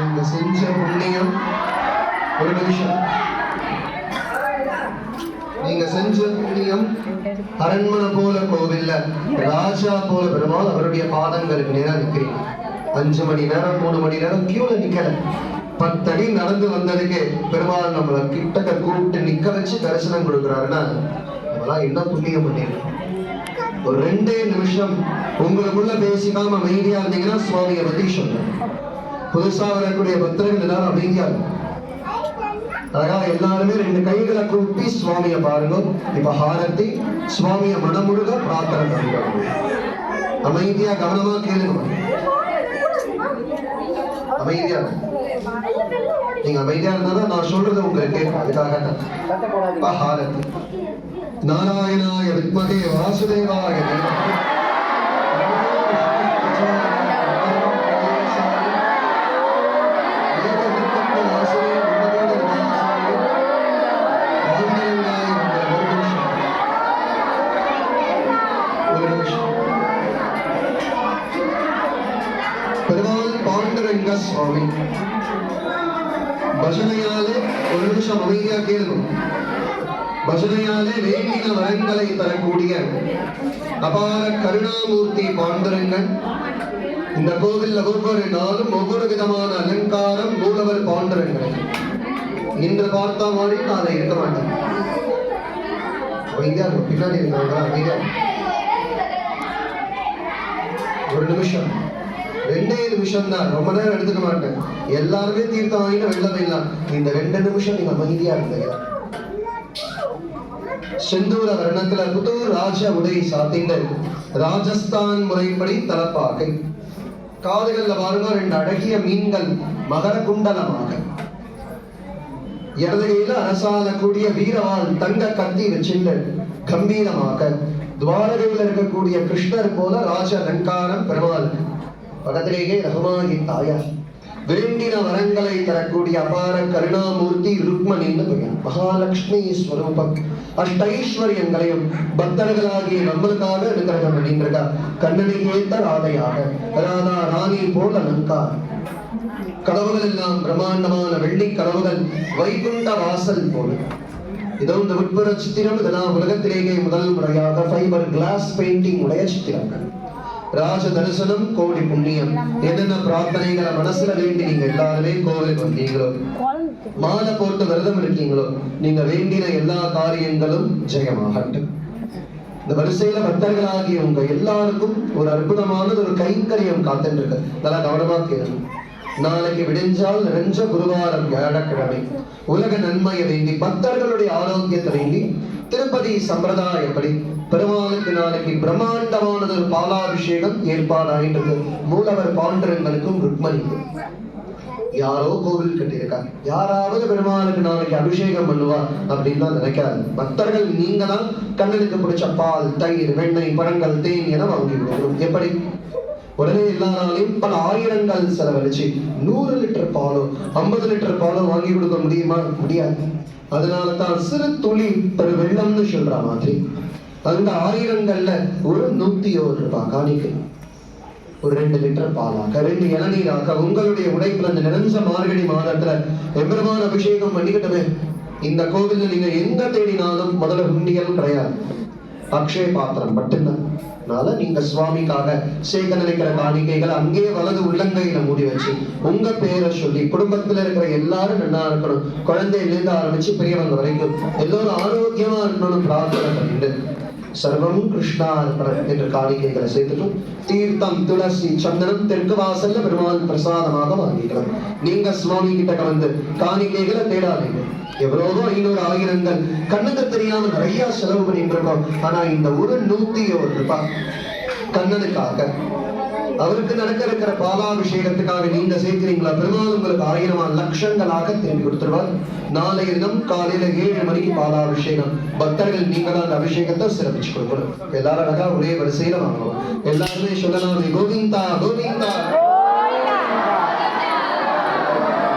இந்த செஞ்ச புண்ணியம் ஒரு நிமிஷம். நீங்க செஞ்ச புண்ணியம் அரண்மனை போல கோவில்ல ராஜா போல. பெருமாள் அவருடைய பாதங்களுக்கு நேரம் நிற்கிறீங்க அஞ்சு மணி நேரம் மூணு மணி நேரம் கியூல நிக்கல. பத்தடி நடந்து வந்ததுக்கு பெருமாள் நம்மளை கிட்டக்க கூப்பிட்டு நிக்க வச்சு தரிசனம் கொடுக்குறாருன்னா நம்மளாம் என்ன புண்ணியம் பண்ணிருக்கோம் ஒரு ரெண்டே நிமிஷம் உங்களுக்குள்ள பேசிக்காம அமைதியா இருந்தீங்கன்னா சுவாமியை பத்தி சொல்றேன் புதுசாக வரக்கூடிய பக்தர்கள் எல்லாரும் அமைதியாக அழகாக எல்லாருமே ரெண்டு கைகளை கூப்பி சுவாமியை பாருங்க இப்ப ஹாரத்தி சுவாமியை மனமுருக பிரார்த்தனை பண்ணுங்க அமைதியா கவனமா கேளுங்க. அமைதியா. நீங்க அமைதியா இருந்தாதான் நான் சொல்றது உங்களுக்கு கேட்கும். அதுக்காக ஹாரத்தி நாராயணாய வித்மகே வாசுதேவாய பாண்டுரங்க சுவாமி பஜனையாலே ஒரு நிமிஷம் அமைதியா கேளு பஜனையாலே வேண்டின வரங்களை தரக்கூடிய அபார கருணாமூர்த்தி பாண்டரங்கன் இந்த கோவில்ல ஒவ்வொரு நாளும் ஒவ்வொரு விதமான அலங்காரம் மூலவர் பாண்டுரங்கன் இன்று பார்த்தா மாதிரி நாளை இருக்க மாட்டேன் அமைதியா பின்னாடி இருக்காங்க அமைதியா ஒரு நிமிஷம் ரெண்டே நிமிஷம் தான் ரொம்ப நேரம் எடுத்துக்க மாட்டேன். எல்லாருமே தீர்த்தம் வாங்கிட்டு வெளில போயிடலாம். இந்த ரெண்டு நிமிஷம் நீங்க அமைதியா இருந்தீங்க. செந்தூர வருணத்துல புதூர் ராஜ உடை சாத்திட்டு ராஜஸ்தான் முறைப்படி தலப்பாக்கை காதுகள்ல பாருங்க ரெண்டு அழகிய மீன்கள் மகர குண்டலமாக. இடது அரசால கூடிய வீரவாள் தங்க கத்தி வச்சுண்டு கம்பீரமாக. துவாரகையில் இருக்கக்கூடிய கிருஷ்ணர் போல ராஜ அலங்காரம் பெருமாள். பக்கத்திலேயே ரகுமானின் தாயார். வேண்டின வரங்களை தரக்கூடிய அபார கருணாமூர்த்தி ருக்மணின்னு பெயர். மகாலட்சுமி ஸ்வரூபம். அஷ்டைஸ்வரியங்களையும் பக்தர்களாகிய நம்மளுக்காக அனுகிரகம் பண்ணியிருக்கா கண்ணனை ஏத்த ராதையாக ராதா ராணி போல் அலங்கார். கதவுகள் எல்லாம் பிரம்மாண்டமான வெள்ளி கதவுகள் வைகுண்ட வாசல் போல. இதோ இந்த உட்புற சித்திரம். இதெல்லாம் உலகத்திலேயே முதல் முறையாக ஃபைபர் கிளாஸ் பெயிண்டிங் உடைய சித்திரங்கள். ராஜ தரிசனம் கோடி புண்ணியம். என்னென்ன பிரார்த்தனைகளை மனசுல வேண்டி நீங்க எல்லாருமே கோவிலுக்கு வந்தீங்களோ? மாலை போட்டு விரதம் இருக்கீங்களோ? நீங்க வேண்டின எல்லா காரியங்களும் ஜெயமாகட்டும். இந்த வரிசையில பக்தர்களாகிய உங்க எல்லாருக்கும் ஒரு அற்புதமானது ஒரு கைங்கரியம் காத்துட்டு இருக்கு நல்லா கவனமா கேளுங்க. நாளைக்கு விடிஞ்சால் நிறைஞ்ச குருவாரம் வியாழக்கிழமை. உலக நன்மையை வேண்டி பக்தர்களுடைய ஆரோக்கியத்தை வேண்டி திருப்பதி சம்பிரதாயப்படி பெருமாளுக்கு நாளைக்கு பிரம்மாண்டமானது ஒரு பாலாபிஷேகம் ஏற்பாடாயின்றது மூலவர் பாண்டரங்களுக்கும் ருக்மணிக்கும். யாரோ கோவில் கட்டியிருக்காங்க. யாராவது பெருமானுக்கு நாளைக்கு அபிஷேகம் பண்ணுவா அப்படின்னு தான் நினைக்காது பக்தர்கள் நீங்க தான் கண்ணனுக்கு பிடிச்ச பால் தயிர் வெண்ணெய் பழங்கள் தேன் என வாங்கி கொடுக்கணும். எப்படி? உடனே எல்லா நாளையும் பல ஆயிரங்கள் செலவழிச்சு நூறு லிட்டர் பாலோ ஐம்பது லிட்டர் பாலோ வாங்கி கொடுக்க முடியுமா? முடியாது. அதனால தான் சிறு துளி பெரு வெள்ளம்னு சொல்ற மாதிரி அந்த ஆயிரங்கள்ல ஒரு நூத்தி ஒரு ரூபாய் காணிக்கை. ஒரு ரெண்டு லிட்டர் பாலாக்க ரெண்டு இளநீராக்க உங்களுடைய உடைப்புல அந்த நிறைஞ்ச மார்கழி மாதத்துல எம்பெருமான் அபிஷேகம் பண்ணிக்கிட்டமே இந்த கோவில்ல நீங்க எங்க தேடினாலும் முதல்ல உண்டியல் கிடையாது. அக்ஷய பாத்திரம் மட்டும்தான். அதனால நீங்க சுவாமிக்காக சேர்க்க நினைக்கிற காணிக்கைகள் அங்கேயே வலது உள்ளங்கையில மூடி வச்சு உங்க பேரை சொல்லி குடும்பத்துல இருக்கிற எல்லாரும் நல்லா இருக்கணும். குழந்தையில இருந்து ஆரம்பிச்சு பெரியவங்க வரைக்கும் எல்லோரும் ஆரோக்கியமா இருக்கணும்னு பிரார்த்தனை பண்ணிட்டு சர்வம் கிருஷ்ணார்ப்பணம் என்ற காணிக்கைகளை சேர்த்துட்டும் தீர்த்தம் துளசி சந்தனம் தெற்கு வாசல்ல பெருமாள் பிரசாதமாக வாங்கிக்கலாம் நீங்க சுவாமி கிட்ட கலந்து காணிக்கைகளை தேடாதீங்க. எவ்வளவோ ஐநூறு ஆயிரங்கள். கண்ணுக்கு தெரியாம நிறைய செலவு பண்ணிட்டு இருக்கோம். ஆனா இந்த ஒரு நூத்தி ஒரு ரூபாய் கண்ணனுக்காக அவருக்கு நடக்க இருக்கிற பாலாபிஷேகத்துக்காக நீங்க சேர்க்கிறீங்களா? பெருமாள் உங்களுக்கு ஆயிரம் லட்சங்களாக திரும்பி கொடுத்துருவார். நாளைய தினம் காலையில ஏழு மணிக்கு பாலாபிஷேகம். பக்தர்கள் நீங்க தான் அந்த அபிஷேகத்தை சிறப்பிச்சு கொடுக்கணும். எல்லாரும் அழகா ஒரே வரிசையில வாங்கணும். எல்லாருமே சொல்லலாம் கோவிந்தா கோவிந்தா